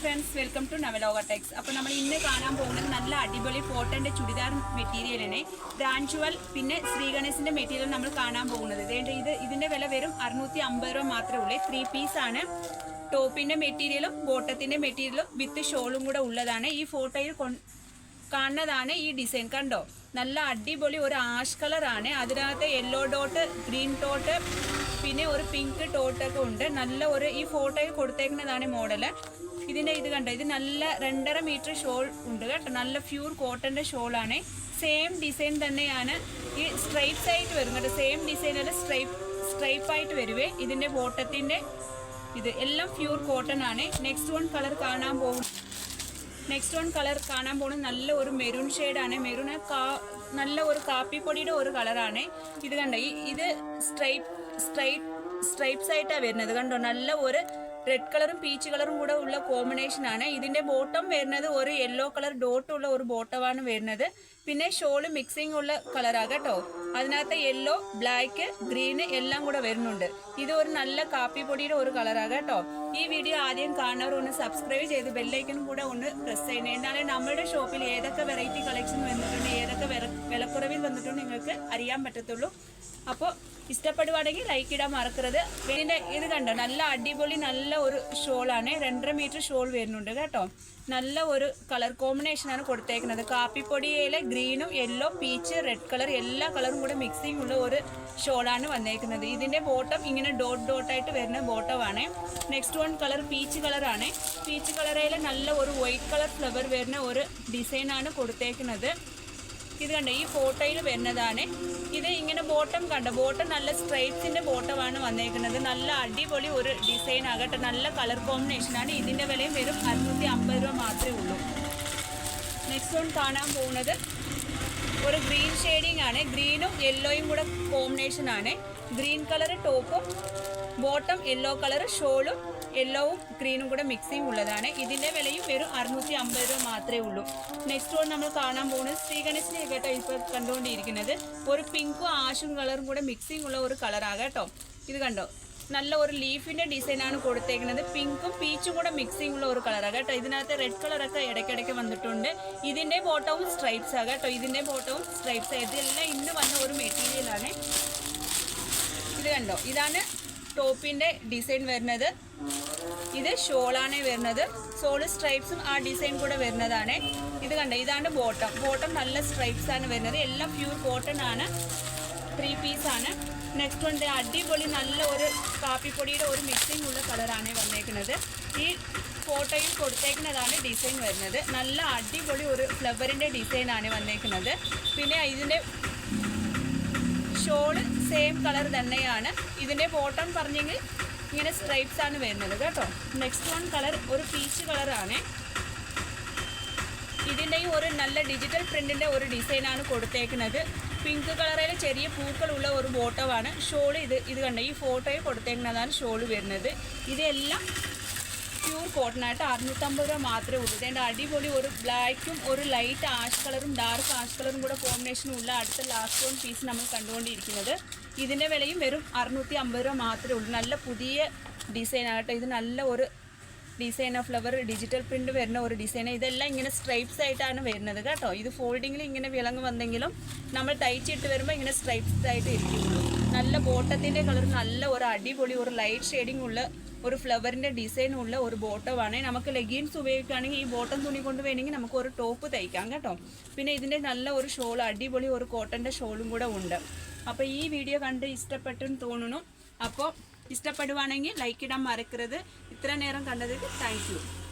Friends welcome to Navaloka techs അപ്പോൾ നമ്മൾ ഇന്ന് കാണാൻ പോകുന്നത് നല്ല അടിപൊളി കോട്ടന്റെ ചുരിദാർ മെറ്റീരിയലിനെ ബ്രാഞ്ചുവൽ പിന്നെ ശ്രീഗണേശിന്റെ മെറ്റീരിയൽ നമ്മൾ കാണാൻ പോകുന്നത്. ഇതേണ്ട ഇത് ഇതിന്റെ വില വെറും അറുന്നൂറ്റി അമ്പത് രൂപ മാത്രമേ ഉള്ളൂ. ത്രീ പീസ് ആണ്. ടോപ്പിന്റെ മെറ്റീരിയലും ബോട്ടത്തിന്റെ മെറ്റീരിയലും വിത്ത് ഷോളും കൂടെ ഉള്ളതാണ്. ഈ ഫോട്ടോയിൽ കാണുന്നതാണ് ഈ ഡിസൈൻ കണ്ടോ? നല്ല അടിപൊളി ഒരു ആഷ് കളറാണ് അതിനകത്ത് യെല്ലോ ഡോട്ട് ഗ്രീൻ ഡോട്ട് പിന്നെ ഒരു പിങ്ക് ടോട്ടൊക്കെ ഉണ്ട്. നല്ല ഒരു ഈ ഫോട്ടോയിൽ കൊടുത്തേക്കുന്നതാണ് മോഡൽ ഇതിന്റെ ഇത് കണ്ടോ? ഇത് നല്ല രണ്ടര മീറ്റർ ഷോൾ ഉണ്ട് കേട്ടോ. നല്ല പ്യൂർ കോട്ടന്റെ ആണ് സെയിം ഡിസൈൻ തന്നെയാണ്. ഈ സ്ട്രൈപ്സ് ആയിട്ട് വരും കേട്ടോ. സെയിം ഡിസൈനിൽ സ്ട്രൈപ്പ് സ്ട്രൈപ്പ് ആയിട്ട് വരുവേ. ഇതിന്റെ ബോട്ടത്തിന്റെ ഇത് എല്ലാം പ്യൂർ കോട്ടൺ ആണ്. നെക്സ്റ്റ് വൺ കളർ കാണാൻ പോകും. നെക്സ്റ്റ് വൺ കളർ കാണാൻ പോകുന്നത് നല്ല ഒരു മെറൂൺ ഷെയ്ഡാണ് മെറൂൺ കാ നല്ല ഒരു കാപ്പിപ്പൊടിയുടെ ഒരു കളറാണ് ഇത് കണ്ടോ? ഇത് സ്ട്രൈപ്പ് സ്ട്രൈറ്റ് സ്ട്രൈപ്സ് ആയിട്ടാണ് വരുന്നത്. കണ്ടോ? നല്ല ഒരു റെഡ് കളറും പീച്ച് കളറും കൂടെ ഉള്ള കോമ്പിനേഷൻ ആണ്. ഇതിന്റെ ബോട്ടം വരുന്നത് ഒരു യെല്ലോ കളർ ഡോട്ട് ഉള്ള ഒരു ബോട്ടമാണ് വരുന്നത്. പിന്നെ ഷോൾ മിക്സിംഗ് ഉള്ള കളറാണ് കേട്ടോ. അതിനകത്ത് യെല്ലോ ബ്ലാക്ക് ഗ്രീന് എല്ലാം കൂടെ വരുന്നുണ്ട്. ഇത് ഒരു നല്ല കാപ്പി പൊടിയുടെ ഒരു കളറാണ് കേട്ടോ. ഈ വീഡിയോ ആദ്യം കാണുന്നവർ ഒന്ന് സബ്സ്ക്രൈബ് ചെയ്ത് ബെല്ലൈക്കനും കൂടെ ഒന്ന് പ്രസ് ചെയ്യണേ. എന്നാലേ നമ്മുടെ ഷോപ്പിൽ ഏതൊക്കെ വെറൈറ്റി കളക്ഷൻ വന്നിട്ടുണ്ട് ഏതൊക്കെ വില വിലക്കുറവിൽ വന്നിട്ടുണ്ട് നിങ്ങൾക്ക് അറിയാൻ പറ്റത്തുള്ളൂ. അപ്പോൾ ഇഷ്ടപ്പെടുവാണെങ്കിൽ ലൈക്ക് ഇടാൻ മറക്കരുത്. പിന്നെ ഇത് കണ്ടോ നല്ല അടിപൊളി നല്ല ഒരു ഷോളാണ് രണ്ടര മീറ്റർ ഷോൾ വരുന്നുണ്ട് കേട്ടോ. നല്ല ഒരു കളർ കോമ്പിനേഷൻ ആണ് കൊടുത്തേക്കുന്നത്. കാപ്പിപ്പൊടിയിലെ ഗ്രീനും യെല്ലോ പീച്ച് റെഡ് കളർ എല്ലാ കളറും കൂടെ മിക്സിംഗ് ഉള്ള ഒരു ഷോളാണ് വന്നേക്കുന്നത്. ഇതിന്റെ ബോട്ടം ഇങ്ങനെ ഡോട്ട് ഡോട്ടായിട്ട് വരുന്ന ബോട്ടമാണ് നെക്സ്റ്റ് വൺ കളർ പീച്ച് കളറാണ് പീച്ച് കളറിൽ നല്ല ഒരു വൈറ്റ് കളർ ഫ്ലവർ വരുന്ന ഒരു ഡിസൈനാണ് കൊടുത്തേക്കുന്നത്. ഇത് കണ്ട ഈ ഫോട്ടോയിൽ വരുന്നതാണ്. ഇത് ഇങ്ങനെ ബോട്ടം കണ്ട ബോട്ടം നല്ല സ്ട്രൈപ്സിന്റെ ബോട്ടമാണ് വന്നേക്കുന്നത്. നല്ല അടിപൊളി ഒരു ഡിസൈൻ ആകട്ടെ നല്ല കളർ കോമ്പിനേഷൻ ആണ്. ഇതിന്റെ വിലയും വെറും അറുന്നൂറ്റി അമ്പത് രൂപ മാത്രമേ ഉള്ളൂ. നെക്സ്റ്റ് വൺ കാണാൻ പോകുന്നത് ഒരു ഗ്രീൻ ഷെയ്ഡിങ് ആണ്. ഗ്രീനും യെല്ലോയും കൂടെ കോമ്പിനേഷൻ ആണ്. ഗ്രീൻ കളർ ടോപ്പും ബോട്ടം യെല്ലോ കളർ ഷോളും യെല്ലോവും ഗ്രീനും കൂടെ മിക്സിങ് ഉള്ളതാണ്. ഇതിന്റെ വിലയും വെറും അറുന്നൂറ്റി അമ്പത് രൂപ മാത്രമേ ഉള്ളൂ. നെക്സ്റ്റ് വൺ നമ്മൾ കാണാൻ പോകുന്നത് ശ്രീഗണേശിനെ കേട്ടോ ഇപ്പോൾ കണ്ടുകൊണ്ടിരിക്കുന്നത് ഒരു പിങ്കും ആഷും കളറും കൂടെ മിക്സിങ് ഉള്ള ഒരു കളറാണ് കേട്ടോ. ഇത് കണ്ടോ? നല്ല ഒരു ലീഫിന്റെ ഡിസൈനാണ് കൊടുത്തേക്കുന്നത്. പിങ്കും പീച്ചും കൂടെ മിക്സിംഗ് ഉള്ള ഒരു കളറാണ് കേട്ടോ. ഇതിനകത്ത് റെഡ് കളറൊക്കെ ഇടയ്ക്കിടയ്ക്ക് വന്നിട്ടുണ്ട്. ഇതിന്റെ ബോട്ടവും സ്ട്രൈപ്സ് ആണ് കേട്ടോ. ഇതിന്റെ ബോട്ടവും സ്ട്രൈപ്സ് ഇതെല്ലാം ഇന്ന് വന്ന ഒരു മെറ്റീരിയലാണ് ഇത് കണ്ടോ? ഇതാണ് ടോപ്പിന്റെ ഡിസൈൻ വരുന്നത്. ഇത് ഷോളാണ് വരുന്നത്. സോൾ സ്ട്രൈപ്സും ആ ഡിസൈൻ കൂടെ വരുന്നതാണ്. ഇത് കണ്ട? ഇതാണ് ബോട്ടം. ബോട്ടം നല്ല സ്ട്രൈപ്സ് ആണ് വരുന്നത്. എല്ലാം പ്യൂർ കോട്ടൺ ആണ്. ത്രീ ആണ്. നെക്സ്റ്റ് ഉണ്ട് അടിപൊളി നല്ല ഒരു കാപ്പിപ്പൊടിയുടെ ഒരു മിക്സിംഗ് ഉള്ള കളറാണ് വന്നേക്കുന്നത്. ഈ ഫോട്ടോയിൽ കൊടുത്തേക്കുന്നതാണ് ഡിസൈൻ വരുന്നത്. നല്ല അടിപൊളി ഒരു ഫ്ലവറിന്റെ ഡിസൈനാണ് വന്നേക്കുന്നത്. പിന്നെ ഇതിന്റെ ഷോൾ സെയിം കളർ തന്നെയാണ്. ഇതിന്റെ ബോട്ടം പറഞ്ഞെങ്കിൽ ഇങ്ങനെ സ്ട്രൈപ്സ് ആണ് വരുന്നത് കേട്ടോ. നെക്സ്റ്റ് വൺ കളർ ഒരു പീച്ച് കളറാണ് ഇതിന്റെയും ഒരു നല്ല ഡിജിറ്റൽ പ്രിന്റിന്റെ ഒരു ഡിസൈനാണ് കൊടുത്തേക്കുന്നത്. പിങ്ക് കളറിൽ ചെറിയ പൂക്കളുള്ള ഒരു ബോട്ടമാണ് ഷോൾ ഇത് ഇത് കണ്ട? ഈ ഫോട്ടോയിൽ കൊടുത്തേക്കുന്നതാണ് ഷോൾ വരുന്നത്. ഇതെല്ലാം പ്യൂർ കോട്ടൺ ആയിട്ട് അറുന്നൂറ്റമ്പത് രൂപ മാത്രമേ ഉള്ളൂ. ഇതിന്റെ അടിപൊളി ഒരു ബ്ലാക്കും ഒരു ലൈറ്റ് ആഷ് കളറും ഡാർക്ക് ആഷ് കളറും കൂടെ കോമ്പിനേഷനും ഉള്ള അടുത്ത ലാസ്റ്റ് വൺ പീസ് നമ്മൾ കണ്ടുകൊണ്ടിരിക്കുന്നത്. ഇതിന്റെ വിലയും വെറും അറുന്നൂറ്റി അമ്പത് രൂപ മാത്രമേ ഉള്ളൂ. നല്ല പുതിയ ഡിസൈൻ ആകട്ടെ. ഇത് നല്ല ഒരു design of flower digital print വരുന്ന ഒരു ഡിസൈൻ ഇതെല്ലാം ഇങ്ങനെ സ്ട്രൈപ്സ് ആയിട്ടാണ് വരുന്നത് കേട്ടോ. ഇത് ഫോൾഡിങ്ങിൽ ഇങ്ങനെ വിളങ്ങ് വന്നെങ്കിലും നമ്മൾ തയ്ച്ചിട്ട് വരുമ്പോൾ ഇങ്ങനെ സ്ട്രൈപ്സ് ആയിട്ട് ഇരിക്കുള്ളൂ നല്ല ബോട്ടത്തിന്റെ കളർ നല്ല ഒരു അടിപൊളി ഒരു ലൈറ്റ് ഷെയ്ഡിങ് ഉള്ള ഒരു ഫ്ലവറിന്റെ ഡിസൈനുള്ള ഒരു ബോട്ടമാണ് നമുക്ക് ലെഗിൻസ് ഉപയോഗിക്കുകയാണെങ്കിൽ ഈ ബോട്ടം തുണി കൊണ്ട് വേണമെങ്കിൽ നമുക്ക് ഒരു ടോപ്പ് തയ്ക്കാം കേട്ടോ. പിന്നെ ഇതിന്റെ നല്ല ഒരു ഷോൾ അടിപൊളി ഒരു കോട്ടന്റെ ഷോളും കൂടെ ഉണ്ട്. അപ്പോൾ ഈ വീഡിയോ കണ്ട് ഇഷ്ടപ്പെട്ടെന്ന് തോന്നുന്നു. അപ്പോൾ ഇഷ്ടപ്പെടുവാണെങ്കിൽ ലൈക്ക് ഇടാൻ മറക്കരുത്. ഇത്ര നേരം കണ്ടതിന് താങ്ക്